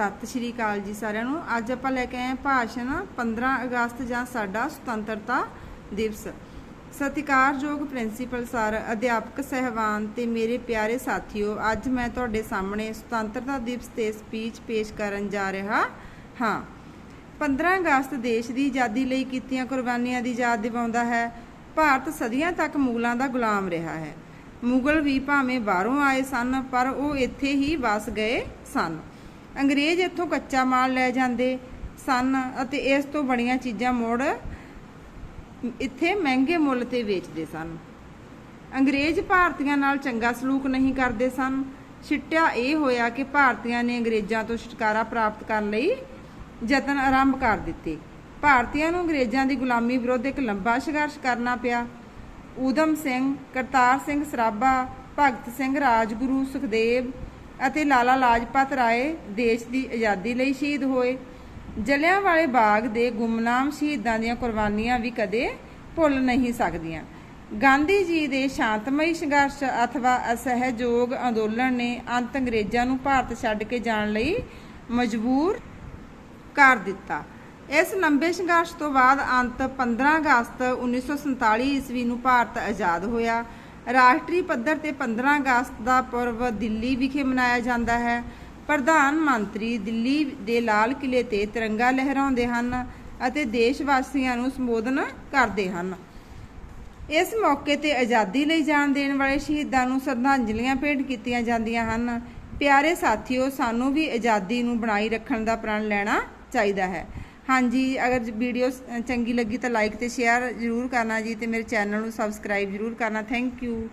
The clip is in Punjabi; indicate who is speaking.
Speaker 1: ਸਤਿ ਸ਼੍ਰੀ ਅਕਾਲ ਜੀ ਸਾਰਿਆਂ ਨੂੰ। ਅੱਜ ਆਪਾਂ ਲੈ ਕੇ ਆਏ ਭਾਸ਼ਣ 15 ਅਗਸਤ ਜਾਂ ਸਾਡਾ ਸੁਤੰਤਰਤਾ ਦਿਵਸ। ਸਤਿਕਾਰਯੋਗ ਪ੍ਰਿੰਸੀਪਲ ਸਰ, ਅਧਿਆਪਕ ਸਹਿਬਾਨ ਤੇ ਮੇਰੇ ਪਿਆਰੇ ਸਾਥੀਓ, ਅੱਜ ਮੈਂ ਤੁਹਾਡੇ ਸਾਹਮਣੇ ਸੁਤੰਤਰਤਾ ਦਿਵਸ ਤੇ ਸਪੀਚ ਪੇਸ਼ ਕਰਨ ਜਾ ਰਿਹਾ ਹਾਂ। 15 ਅਗਸਤ ਦੇਸ਼ ਦੀ ਆਜ਼ਾਦੀ ਲਈ ਕੀਤੀਆਂ ਕੁਰਬਾਨੀਆਂ ਦੀ ਯਾਦ ਦਿਵਾਉਂਦਾ ਹੈ। ਭਾਰਤ ਸਦੀਆਂ ਤੱਕ ਮੁਗਲਾਂ ਦਾ ਗੁਲਾਮ ਰਿਹਾ ਹੈ। ਮੁਗਲ ਵੀ ਭਾਵੇਂ ਬਾਹਰੋਂ ਆਏ ਸਨ, ਪਰ ਉਹ ਇੱਥੇ ਹੀ ਵਸ ਗਏ ਸਨ। ਅੰਗਰੇਜ਼ ਇੱਥੋਂ ਕੱਚਾ ਮਾਲ ਲੈ ਜਾਂਦੇ ਸਨ ਅਤੇ ਇਸ ਤੋਂ ਬਣੀਆਂ ਚੀਜ਼ਾਂ ਮੋੜ ਇੱਥੇ ਮਹਿੰਗੇ ਮੁੱਲ ਤੇ ਵੇਚਦੇ ਸਨ। ਅੰਗਰੇਜ਼ ਭਾਰਤੀਆਂ ਨਾਲ ਚੰਗਾ ਸਲੂਕ ਨਹੀਂ ਕਰਦੇ ਸਨ। ਛਿੱਟਿਆ ਇਹ ਹੋਇਆ ਕਿ ਭਾਰਤੀਆਂ ਨੇ ਅੰਗਰੇਜ਼ਾਂ ਤੋਂ ਛੁਟਕਾਰਾ ਪ੍ਰਾਪਤ ਕਰਨ ਲਈ ਯਤਨ ਆਰੰਭ ਕਰ ਦਿੱਤੇ। ਭਾਰਤੀਆਂ ਨੂੰ ਅੰਗਰੇਜ਼ਾਂ ਦੀ ਗੁਲਾਮੀ ਵਿਰੁੱਧ ਇੱਕ ਲੰਬਾ ਸੰਘਰਸ਼ ਕਰਨਾ ਪਿਆ। ਊਧਮ ਸਿੰਘ, ਕਰਤਾਰ ਸਿੰਘ ਸਰਾਭਾ, ਭਗਤ ਸਿੰਘ ਰਾਜਗੁਰੂ, ਸੁਖਦੇਵ ਅਤੇ ਲਾਲਾ ਲਾਜਪਤ ਰਾਏ ਦੇਸ਼ ਦੀ ਆਜ਼ਾਦੀ ਲਈ ਸ਼ਹੀਦ ਹੋਏ। ਜਲਿਆਂਵਾਲੇ ਬਾਗ ਦੇ ਗੁੰਮਨਾਮ ਸ਼ਹੀਦਾਂ ਦੀਆਂ ਕੁਰਬਾਨੀਆਂ ਵੀ ਕਦੇ ਭੁੱਲ ਨਹੀਂ ਸਕਦੀਆਂ। ਗਾਂਧੀ ਜੀ ਦੇ ਸ਼ਾਂਤਮਈ ਸੰਘਰਸ਼ ਅਥਵਾ ਅਸਹਿਯੋਗ ਅੰਦੋਲਨ ਨੇ ਅੰਤ ਅੰਗਰੇਜ਼ਾਂ ਨੂੰ ਭਾਰਤ ਛੱਡ ਕੇ ਜਾਣ ਲਈ ਮਜਬੂਰ ਕਰ ਦਿੱਤਾ। ਇਸ ਲੰਬੇ ਸੰਘਰਸ਼ ਤੋਂ ਬਾਅਦ ਅੰਤ 15 ਅਗਸਤ 1947 ਈਸਵੀ ਨੂੰ ਭਾਰਤ ਆਜ਼ਾਦ ਹੋਇਆ। ਰਾਸ਼ਟਰੀ ਪੱਧਰ ਤੇ 15 ਅਗਸਤ ਦਾ ਪੁਰਬ ਦਿੱਲੀ ਵਿਖੇ ਮਨਾਇਆ ਜਾਂਦਾ ਹੈ। ਪ੍ਰਧਾਨ ਮੰਤਰੀ ਦਿੱਲੀ ਦੇ ਲਾਲ ਕਿਲੇ ਤੇ ਤਿਰੰਗਾ ਲਹਿਰਾਉਂਦੇ ਹਨ ਅਤੇ ਦੇਸ਼ ਵਾਸੀਆਂ ਨੂੰ ਸੰਬੋਧਨ ਕਰਦੇ ਹਨ। ਇਸ ਮੌਕੇ ਤੇ ਆਜ਼ਾਦੀ ਲਈ ਜਾਨ ਦੇਣ ਵਾਲੇ ਸ਼ਹੀਦਾਂ ਨੂੰ ਸ਼ਰਧਾਂਜਲੀਆਂ ਭੇਟ ਕੀਤੀਆਂ ਜਾਂਦੀਆਂ ਹਨ। ਪਿਆਰੇ ਸਾਥੀਓ, ਸਾਨੂੰ ਵੀ ਆਜ਼ਾਦੀ ਨੂੰ ਬਣਾਈ ਰੱਖਣ ਦਾ ਪ੍ਰਣ ਲੈਣਾ ਚਾਹੀਦਾ ਹੈ। ਹਾਂਜੀ, ਅਗਰ ਵੀਡੀਓ ਚੰਗੀ ਲੱਗੀ ਤਾਂ ਲਾਈਕ ਤੇ ਸ਼ੇਅਰ ਜ਼ਰੂਰ ਕਰਨਾ ਜੀ ਤੇ ਮੇਰੇ ਚੈਨਲ ਨੂੰ ਸਬਸਕ੍ਰਾਈਬ ਜ਼ਰੂਰ ਕਰਨਾ। Thank you